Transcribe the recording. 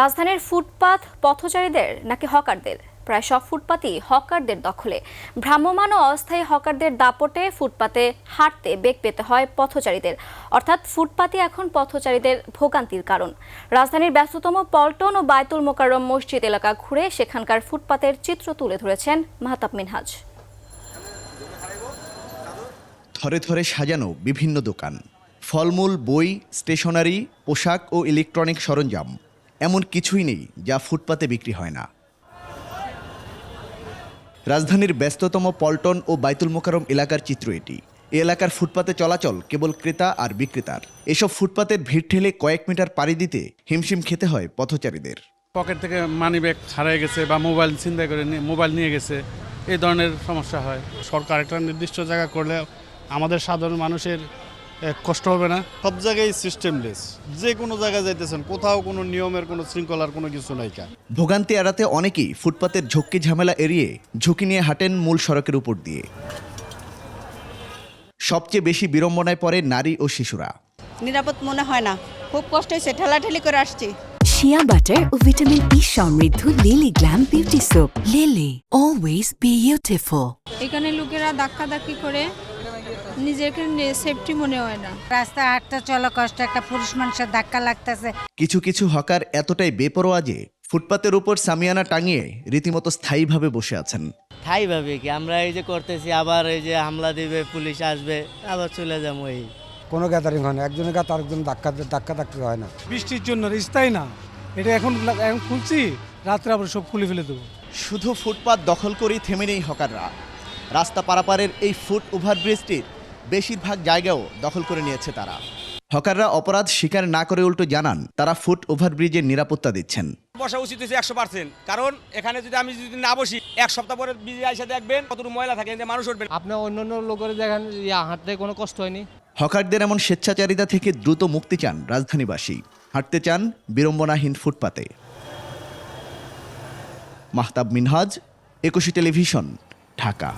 রাজধানীর ফুটপাত পথচারীদের নাকি হকারদের? প্রায় সব ফুটপাতই হকারদের দখলে। ভ্রাম্যমাণ ও অস্থায়ী হকারদের দাপটে ফুটপাতে হাঁটতে বেগ পেতে হয় পথচারীদের। অর্থাৎ ফুটপাতই এখন পথচারীদের ভোগান্তির কারণ। রাজধানীর ব্যস্ততম পল্টন ও বায়তুল মোকাররম মসজিদ এলাকা ঘুরে সেখানকার ফুটপাতের চিত্র তুলে ধরেছেন মাহতাব মিনহাজ। থরে থরে সাজানো বিভিন্ন দোকান। ফলমূল, বই, স্টেশনারি, পোশাক ও ইলেকট্রনিক সরঞ্জাম। এমন কিছুই নেই যা ফুটপাতে বিক্রি হয় না। রাজধানীর ব্যস্ততম পল্টন ও বাইতুল মোকারম এলাকার চিত্র এটি। এ এলাকার ফুটপাতে চলাচল কেবল ক্রেতা আর বিক্রেতার। এসব ফুটপাতের ভিড় ঠেলে কয়েক মিটার পাড়ি দিতে হিমশিম খেতে হয় পথচারীদের। পকেট থেকে মানি ব্যাগ হারিয়ে গেছে বা মোবাইল ছিনতাই করে নিয়ে- মোবাইল নিয়ে গেছে, এই ধরনের সমস্যা হয়। সরকার একটা নির্দিষ্ট জায়গা করলে আমাদের সাধারণ মানুষের কষ্ট হবে না? সব জায়গায় সিস্টেমলেস যে কোনো জায়গায় যাইতেছেন কোথাও কোনো নিয়মের কোনো শৃঙ্খলার কোনো কিছু নাই কা। ভোগান্তি এড়াতে অনেকেই ফুটপাতের ঝক্কি ঝামেলা এড়িয়ে ঝুঁকি নিয়ে হাঁটেন মূল সড়কের উপর দিয়ে। সবচেয়ে বেশি বিড়ম্বনায় পড়ে নারী ও শিশুরা। নিরাপদ মনে হয় না। খুব কষ্ট হয়েছে ঠেলাঠেলি করে আসছি। শিয়া বাটার ও ভিটামিন ই সমৃদ্ধ Lily glam beauty soap Lily always beautiful এখানে লোকেরা ধাক্কাধাক্কি করে নিজেকে সেফটি মনে হয় না। রাস্তায় হাঁটতে চলো কষ্ট একটা পুরুষ মানুষের ধাক্কা লাগতেছে। কিছু কিছু হকার এতটাই বেপরোয়া যে ফুটপাতের উপর সামিয়ানা টাঙিয়ে রীতিমতো স্থায়ীভাবে বসে আছেন। ঠাই ভাবে কি? আমরা এই যে করতেছি আবার এই যে হামলা দিবে পুলিশ আসবে আবার চলে যাব এই। কোনো গ্যাদারিং হয় না। একজনের কাছে আরেকজন ধাক্কা ধাক্কা ধাক্কি হয় না। বৃষ্টির জন্য স্থায়ী না। এটা এখন এখন খুলছি রাত্রে আবার সব খুলে ফেলে দেবো। শুধু ফুটপাত দখল করেই থেমে নেই হকাররা। রাস্তা পারাপারের এই ফুট ওভারব্রিজটির বেশিরভাগ জায়গাও দখল করে নিয়েছে তারা। হকাররা অপরাধ স্বীকার না করে উল্টো জানান তারা ফুট ওভারব্রিজের নিরাপত্তা দিচ্ছেন। বসা উচিত হচ্ছে একশো পার্সেন্ট। কারণ এখানে যদি আমি যদি না বসি এক সপ্তাহ পরে বিজি এসে দেখবেন কতটুকু ময়লা থাকে মানুষ উঠবে না। আপনার অন্য অন্য লোকের দেখেন হাঁটতে কোনো কষ্ট হয়নি। হকারদের এমন স্বেচ্ছাচারিতা থেকে দ্রুত মুক্তি চান রাজধানীবাসী। হাঁটতে চান বিড়ম্বনাহীন ফুটপাতে। মাহতাব মিনহাজ একুশে টেলিভিশন ঢাকা।